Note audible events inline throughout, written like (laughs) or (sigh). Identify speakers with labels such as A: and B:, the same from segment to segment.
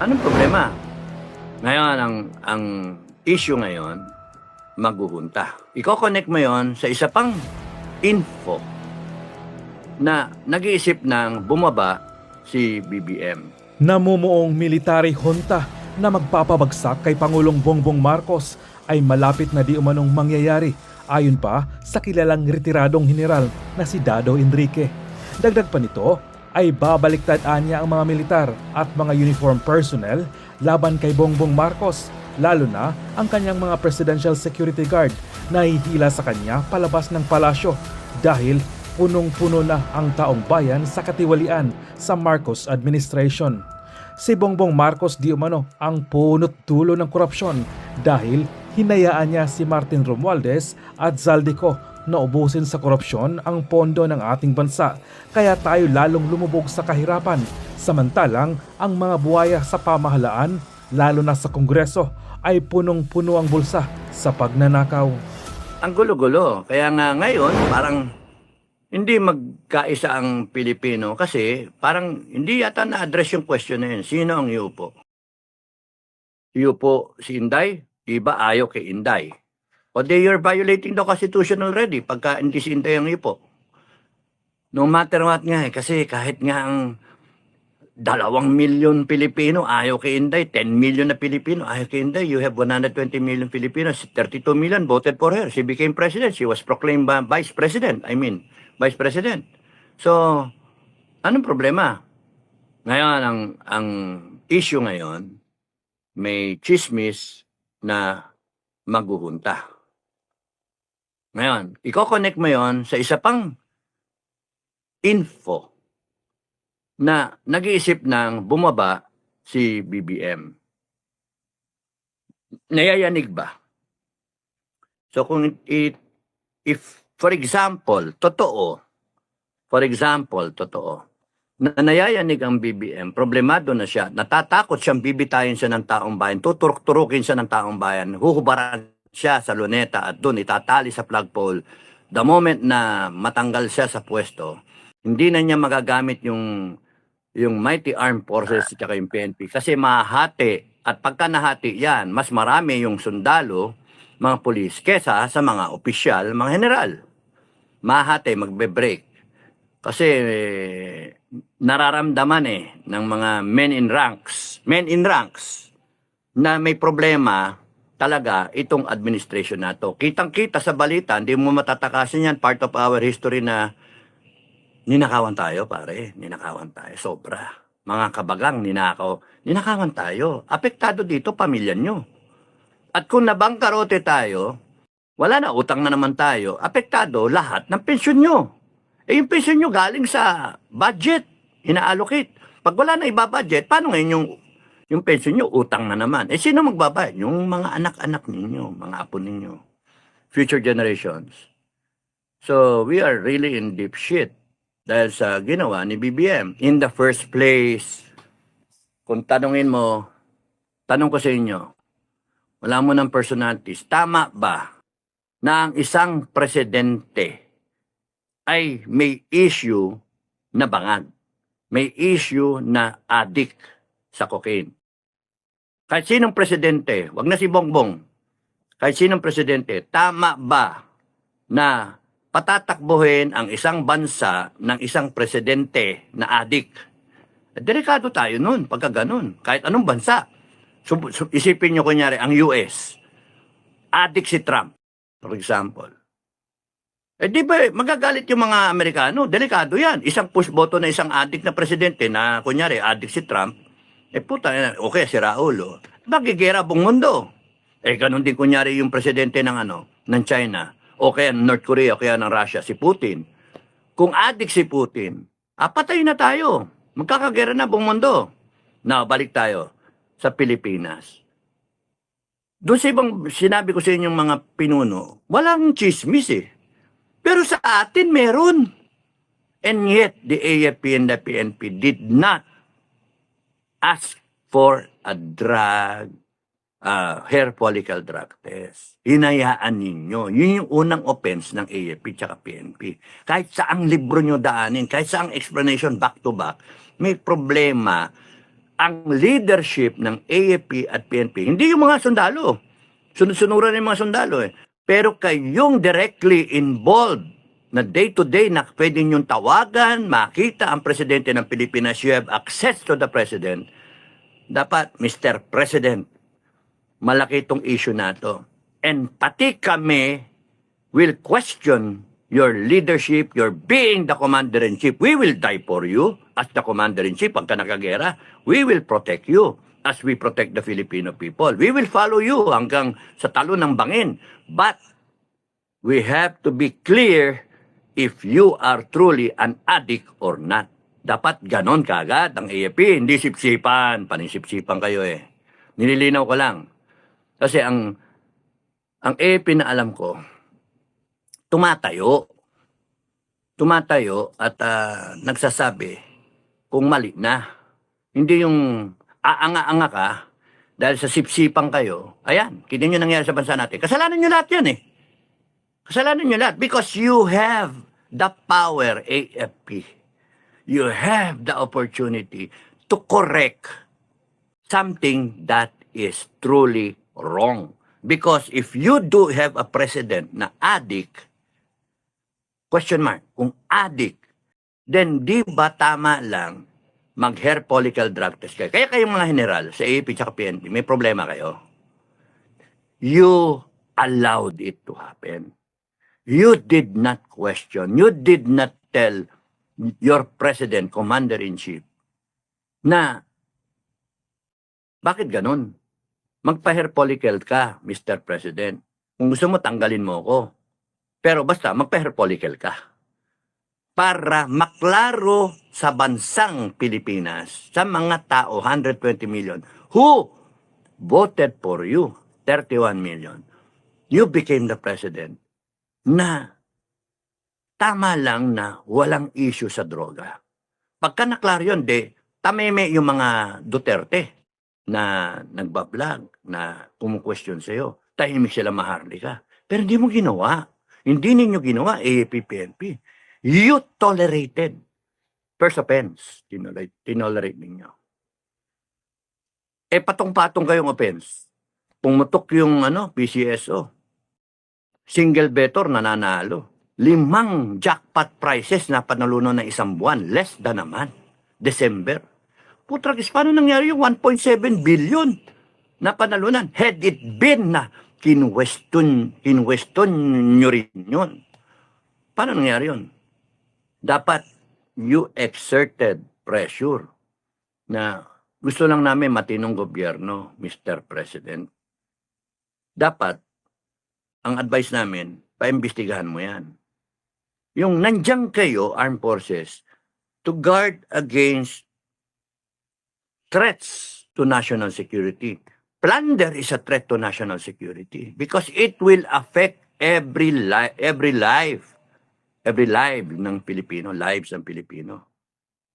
A: Anong problema? Ngayon, ang, ang issue ngayon, maghuhunta. Iko-connect mo yon sa isa pang info na nag-iisip ng bumaba si BBM.
B: Namumuong military junta na magpapabagsak kay Pangulong Bongbong Marcos ay malapit na di umanong mangyayari ayon pa sa kilalang retiradong general na si Dado Enrique. Dagdag pa nito ay babaliktad niya ang mga militar at mga uniform personnel laban kay Bongbong Marcos lalo na ang kanyang mga presidential security guard na hihila sa kanya palabas ng palasyo dahil punong-puno na ang taong bayan sa katiwalian sa Marcos administration. Si Bongbong Marcos di umano ang punot dulo ng korupsyon dahil hinayaan niya si Martin Romualdez at Zaldico na ubusin sa korupsyon ang pondo ng ating bansa kaya tayo lalong lumubog sa kahirapan samantalang ang mga buhaya sa pamahalaan lalo na sa kongreso ay punong-puno ang bulsa sa pagnanakaw.
A: Ang gulo-gulo. Kaya nga ngayon, parang hindi magkaisa ang Pilipino kasi parang hindi yata na-address yung question na yun. Sino ang iupo? Iupo si Inday? Iba ayaw kay Inday. O they you're violating the Constitution already pagka hindi si Inday ang iupo. No matter what nga eh, kasi kahit nga ang dalawang milyon Pilipino ayaw kay Inday, 10 million na Pilipino ayaw kay Inday, you have 120 million Filipinos, 32 million voted for her. She became president. She was proclaimed by vice president. I mean, vice president. So, anong problema? Ngayon, ang, ang issue ngayon, may chismis na maghuhunta. Ngayon, i-connect mo yon sa isa pang info na nag-iisip ng bumaba si BBM. Nayayanig ba? So kung it, if, for example, totoo, for example, totoo, na nayayanig ang BBM, problemado na siya, natatakot siyang bibitayin siya ng taong bayan, tuturok-turukin siya ng taong bayan, huhubaran siya sa luneta at doon itatali sa flagpole. The moment na matanggal siya sa pwesto, hindi na niya magagamit yung yung Mighty Armed Forces at saka yung PNP kasi mahati at pagka nahati yan, mas marami yung sundalo, mga pulis, kesa sa mga opisyal, mga general. Mahati, magbe-break. Kasi eh, nararamdaman eh ng mga men in ranks, men in ranks na may problema talaga itong administration na to. Kitang-kita sa balita, hindi mo matatakasin yan, part of our history na ninakawan tayo, pare. Ninakawan tayo, sobra. Mga kabagang ninakaw. Ninakawan tayo. Apektado dito, pamilya nyo. At kung nabangkarote tayo, wala na, utang na naman tayo. Apektado lahat ng pensyon nyo. Eh, yung pensyon nyo galing sa budget. Ina-allocate. Pag wala na ibabudget, paano ngayon yung, yung pensyon nyo, utang na naman. Eh, sino magbabayad? Yung mga anak-anak ninyo, mga apo ninyo. Future generations. So, we are really in deep shit dahil sa ginawa ni BBM. In the first place, kung tanungin mo, tanong ko sa inyo, wala mo ng personalities, tama ba na ang isang presidente ay may issue na bangag? May issue na addict sa cocaine. Kahit sinong presidente, wag na si Bongbong, kahit sinong presidente, tama ba na patatakbuhin ang isang bansa ng isang presidente na adik. Delikado tayo nun, pagka ganun. Kahit anong bansa. Sub- isipin nyo kunyari, ang US. Adik si Trump, for example. Eh di ba, magagalit yung mga Amerikano. Delikado yan. Isang push button na isang adik na presidente na, kunyari, adik si Trump. Eh puta, okay, si Raul. Oh. Magigera buong mundo. Eh ganun din kunyari yung presidente ng ano, ng China o kaya ng North Korea o kaya ng Russia, si Putin. Kung adik si Putin, apatay na tayo. Magkakagera na buong mundo. Na, balik tayo sa Pilipinas. Doon sa ibang sinabi ko sa inyong mga pinuno, walang chismis eh. Pero sa atin meron. And yet, the AFP and the PNP did not ask for a drug ah, hair follicle drug test. Hinayaan ninyo. Yun yung unang offense ng AFP tsaka PNP. Kahit saang libro nyo daanin, kahit saang explanation back to back, may problema ang leadership ng AFP at PNP, hindi yung mga sundalo. Sunod-sunuran yung mga sundalo eh. Pero kayong directly involved na day-to-day na pwede niyong tawagan, makita ang presidente ng Pilipinas, you have access to the president, dapat, Mr. President, malaki itong issue na to. And pati kami will question your leadership, your being the commander-in-chief. We will die for you as the commander-in-chief pagka nakagera. We will protect you as we protect the Filipino people. We will follow you hanggang sa talo ng bangin. But we have to be clear if you are truly an addict or not. Dapat ganon kagad ang AFP, hindi sipsipan. Panisipsipan kayo eh. Nililinaw ko lang. Kasi ang ang AFP na alam ko, tumatayo. Tumatayo at ah, nagsasabi kung mali na. Hindi yung aanga-anga ka dahil sa sipsipan kayo. Ayan, kita nyo nangyari sa bansa natin. Kasalanan nyo lahat yan eh. Kasalanan nyo lahat because you have the power, AFP. You have the opportunity to correct something that is truly wrong. Because if you do have a president na addict, question mark, kung addict, then di ba tama lang mag-hair follicle drug test kayo? Kaya kayong mga general sa AAP at PNP, may problema kayo. You allowed it to happen. You did not question. You did not tell your president, commander-in-chief, na bakit ganun? Magpa-hair follicle ka, Mr. President. Kung gusto mo, tanggalin mo ako. Pero basta, magpa-hair follicle ka. Para maklaro sa bansang Pilipinas, sa mga tao, 120 million, who voted for you, 31 million, you became the president na tama lang na walang issue sa droga. Pagka naklaro yun, de, tameme yung mga Duterte na nagbablog, na kumu-question sa'yo. Tahimik sila maharlika. Pero hindi mo ginawa. Hindi ninyo ginawa, AAP, PNP. You tolerated. First offense, tinolerate, tinolerate ninyo. Eh, patong-patong kayong offense. Pumutok yung ano, PCSO. Single better nananalo. Limang jackpot prizes na panalunan ng isang buwan. Less than naman. December. Putragis, paano nangyari yung 1.7 billion na panalunan? Had it been na kinweston, kinweston nyo rin yun. Paano nangyari yun? Dapat you exerted pressure na gusto lang namin matinong gobyerno, Mr. President. Dapat, ang advice namin, paimbestigahan mo yan. Yung nandiyan kayo, armed forces, to guard against threats to national security. Plunder is a threat to national security because it will affect every li- every life every life ng Pilipino, lives ng Pilipino.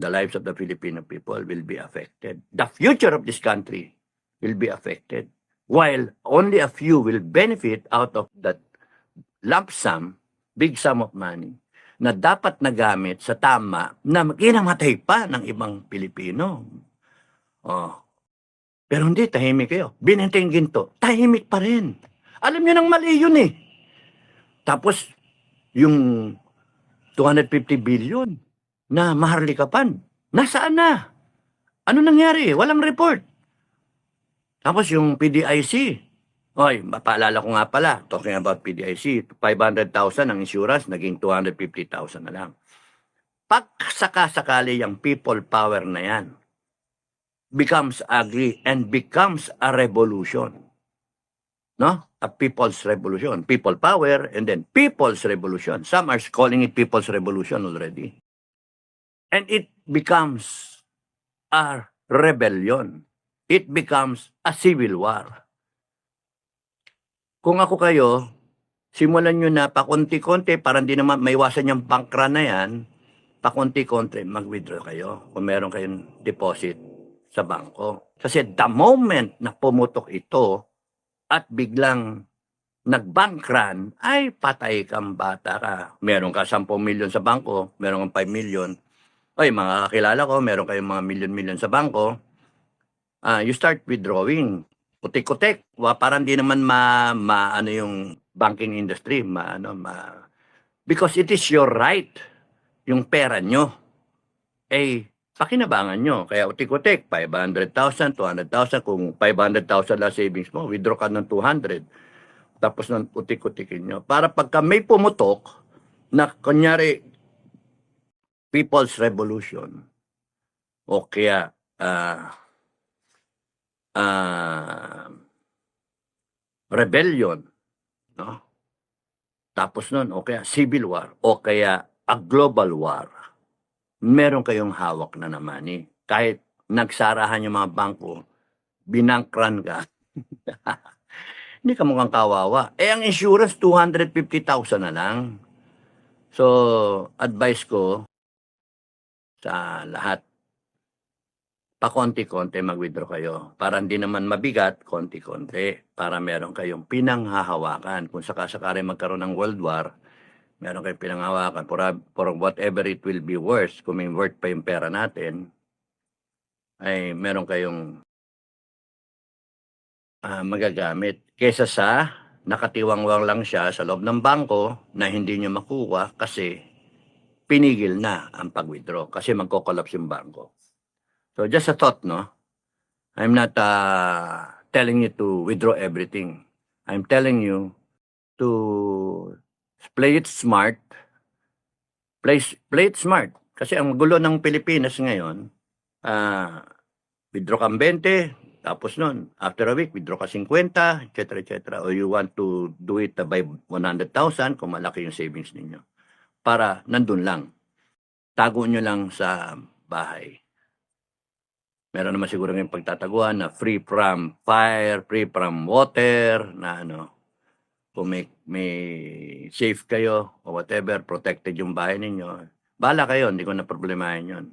A: The lives of the Filipino people will be affected. The future of this country will be affected. While only a few will benefit out of that lump sum, big sum of money, na dapat nagamit sa tama na kinamatay pa ng ibang Pilipino. Oh. Pero hindi, tahimik kayo. Binenteng ginto, tahimik pa rin. Alam niyo nang mali yun eh. Tapos, yung 250 billion na maharlikapan, nasaan na? Ano nangyari? Walang report. Tapos yung PDIC, Oy, mapaalala ko nga pala, talking about PDIC, 500,000 ang insurance, naging 250,000 na lang. Pag sakasakali yung people power na yan, becomes ugly and becomes a revolution. No? A people's revolution. People power and then people's revolution. Some are calling it people's revolution already. And it becomes a rebellion. It becomes a civil war. Kung ako kayo, simulan nyo na pakunti-konti para hindi naman maiwasan yung bankra na yan, pakunti-konti mag-withdraw kayo kung meron kayong deposit sa bangko. Kasi the moment na pumutok ito at biglang nag-bank run, ay patay kang bata ka. Meron ka 10 milyon sa bangko, meron kang 5 milyon. Ay, mga kakilala ko, meron kayong mga milyon-milyon sa bangko. Ah, you start withdrawing. Putik-putik. Wa, parang di naman ma, ma ano yung banking industry. Ma, ano, ma, because it is your right. Yung pera nyo. Eh, pakinabangan nyo. Kaya utik-utik, 500,000, 200,000. Kung 500,000 lang savings mo, withdraw ka ng 200. Tapos nun, utik-utikin nyo. Para pagka may pumutok, na kunyari, People's Revolution, o kaya, ah, ah, rebellion, no? Tapos nun, o kaya civil war, o kaya a global war, meron kayong hawak na naman eh. Kahit nagsarahan yung mga bangko, binangkran ka. (laughs) Hindi ka mukhang kawawa. Eh, ang insurance, 250,000 na lang. So, advice ko sa lahat, pa-konti-konti mag-withdraw kayo. Para hindi naman mabigat, konti-konti. Para meron kayong pinanghahawakan. Kung sakasakari magkaroon ng World War, meron kayong pinanghahawakan. For, for whatever it will be worse, kung may worth pa yung pera natin, ay meron kayong ah, magagamit. Kesa sa nakatiwangwang lang siya sa loob ng bangko na hindi niyo makuha kasi pinigil na ang pag-withdraw kasi magko-collapse yung bangko. So just a thought, no? I'm not uh, telling you to withdraw everything. I'm telling you to play it smart. Play, play it smart. Kasi ang gulo ng Pilipinas ngayon, ah withdraw kang 20, tapos nun, after a week, withdraw ka 50, etc. etc. Or you want to do it by 100,000 kung malaki yung savings ninyo. Para nandun lang. Tago nyo lang sa bahay. Meron naman siguro yung pagtataguan na free from fire, free from water, na ano, kung may, may safe kayo o whatever, protected yung bahay ninyo. Bala kayo, hindi ko na problemahin yun.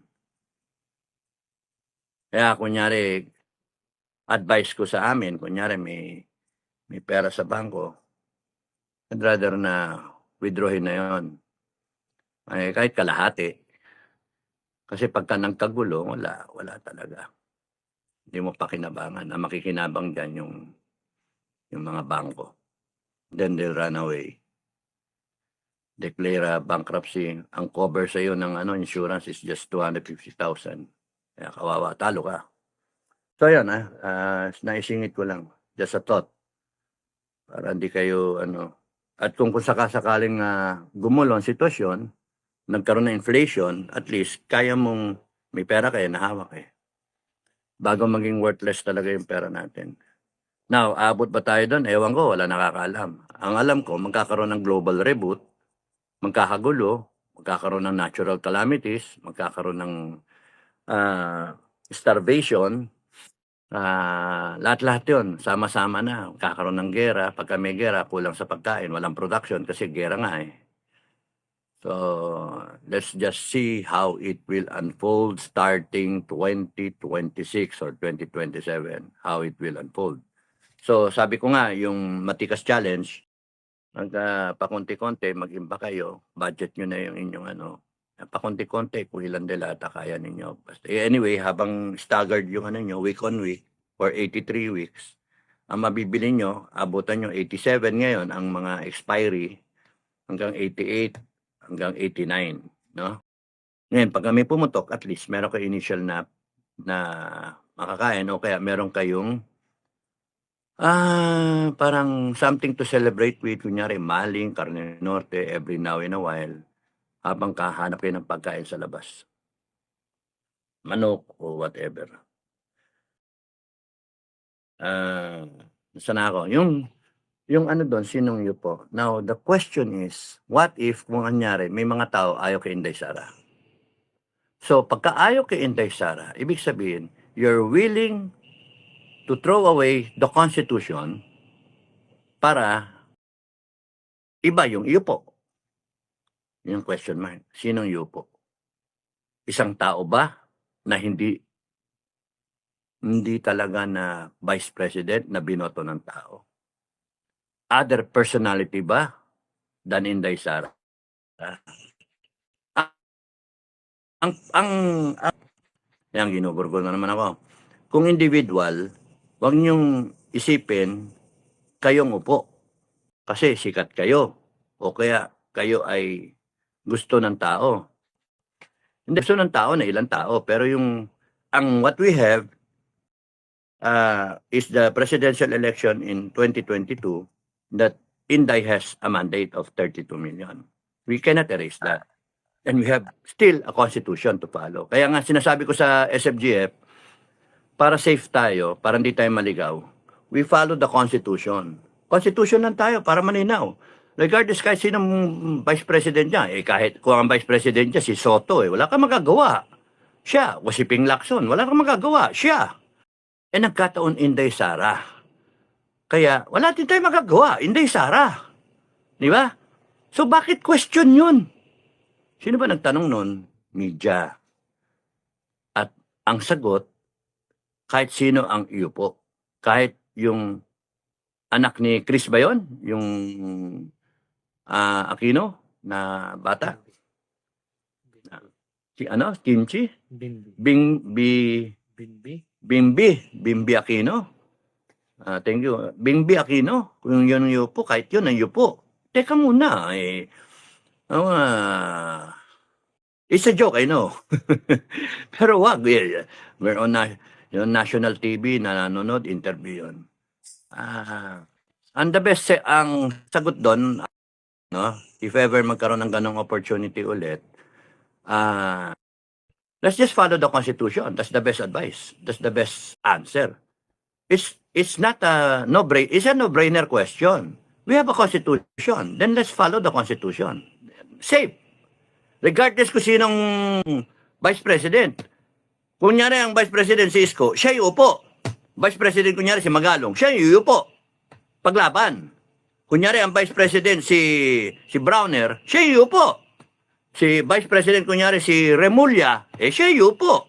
A: Kaya kunyari, advice ko sa amin, kunyari may, may pera sa bangko, I'd rather na withdrawin na yon. Ay, kahit kalahati. Kasi pagka nagkagulo, wala, wala talaga. Hindi mo pakinabangan. Ang makikinabang dyan yung, yung mga bangko. Then they'll run away. Declare a bankruptcy. Ang cover sa iyo ng ano, insurance is just 250,000. Kaya kawawa, talo ka. So yan ah, ah, naisingit ko lang. Just a thought. Para hindi kayo ano. At kung, kung sakasakaling uh, gumulo ang sitwasyon, nagkaroon ng inflation, at least kaya mong may pera kayo nahawak eh. Bago maging worthless talaga yung pera natin. Now, abot ba tayo doon? Ewan ko, wala nakakaalam. Ang alam ko, magkakaroon ng global reboot, magkakagulo, magkakaroon ng natural calamities, magkakaroon ng ah, starvation, ah, lahat-lahat yun, sama-sama na. Magkakaroon ng gera, pagka may gera, kulang sa pagkain, walang production kasi gera nga eh. So, let's just see how it will unfold starting 2026 or 2027, how it will unfold. So, sabi ko nga, yung Matikas Challenge, magka pakunti-konti, mag-imba kayo, budget nyo na yung inyong ano, pakunti-konti, kung ilan delata kaya ninyo. Basta, eh, anyway, habang staggered yung ano nyo, week on week, or 83 weeks, ang mabibili nyo, abutan nyo 87 ngayon, ang mga expiry, hanggang 88, hanggang 89, no? Ngayon, pag may pumutok, at least meron kayo initial na na makakain o kaya meron kayong ah, parang something to celebrate with, kunyari maling, karne norte, every now and a while, habang kahanap kayo ng pagkain sa labas. Manok o whatever. Ah, sana ako. Yung yung ano doon, sinong po. Now, the question is, what if kung anyari, may mga tao ayaw kay Inday Sara? So, pagka ayaw kay Inday Sara, ibig sabihin, you're willing to throw away the Constitution para iba yung iyo po. Yung question mark. Sinong iyo po? Isang tao ba na hindi hindi talaga na vice president na binoto ng tao? Other personality ba than Inday Sara? Ah. Ang, ang, ang, yan, ginugurgol na naman ako. kung individual, wag niyong isipin kayong upo. Kasi sikat kayo. O kaya kayo ay gusto ng tao. Hindi gusto ng tao na ilang tao. Pero yung, ang what we have uh, is the presidential election in 2022 that Inday has a mandate of 32 million. We cannot erase that. And we have still a constitution to follow. Kaya nga sinasabi ko sa SFGF, para safe tayo, para hindi tayo maligaw, we follow the constitution. Constitution lang tayo para malinaw. Regardless kahit sinong vice president niya, eh kahit kung ang vice president niya si Soto, eh wala kang magagawa. Siya, o si Ping Lacson, wala kang magagawa. Siya. Eh nagkataon Inday Sara. Kaya wala din tayo magagawa. Inday Sara. Di ba? So bakit question yun? Sino ba nagtanong nun? Media. At ang sagot, kahit sino ang iyo po. Kahit yung anak ni Chris ba yun? Yung ah, Aquino na bata? Si ano? Kimchi?
C: Binbi.
A: Bing, bi,
C: Binbi.
A: Bimbi. Bimbi Aquino. Ah, thank you. Bimbi Aquino. Kung yun ang yupo, kahit yun ang yupo. Teka muna. Eh, oh, ah, it's a joke, I know. (laughs) Pero wag. eh, We're on na, yung national TV na nanonood, interview yun. Ah, ang the best, eh, ang sagot doon, no, if ever magkaroon ng ganong opportunity ulit, ah, let's just follow the Constitution. That's the best advice. That's the best answer. It's it's not a no brain. It's a no brainer question. We have a constitution. Then let's follow the constitution. Safe. Regardless kung sinong vice president. Kunyari ang vice president si Isko, siya yung upo. Vice president kunyari si Magalong, siya yung upo. Paglaban. Kunyari ang vice president si si Browner, siya yung upo. Si vice president kunyari si Remulla, eh siya yung upo.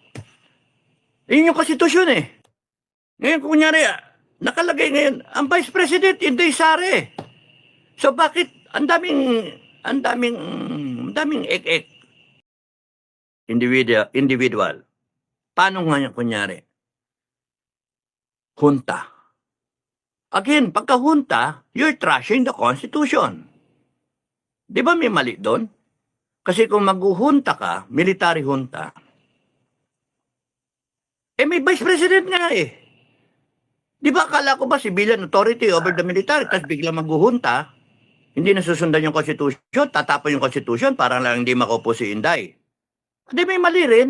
A: Yun yung konstitusyon eh. Ngayon, kunyari, ah, nakalagay ngayon, ang Vice President, Inday Sare. So, bakit ang daming, ang daming, ang daming ek-ek? Individual, individual. Paano nga kunyari? Junta. Again, pagka junta, you're trashing the Constitution. Di ba may mali doon? Kasi kung maghuhunta ka, military junta, eh may vice president nga eh. Di ba akala ko ba civilian authority over the military tapos biglang maghuhunta, hindi nasusundan yung constitution, tatapon yung constitution para lang hindi makaupo si Inday. Hindi may mali rin.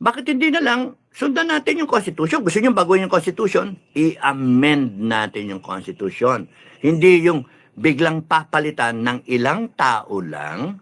A: Bakit hindi na lang sundan natin yung constitution? Gusto nyo baguhin yung constitution? I-amend natin yung constitution. Hindi yung biglang papalitan ng ilang tao lang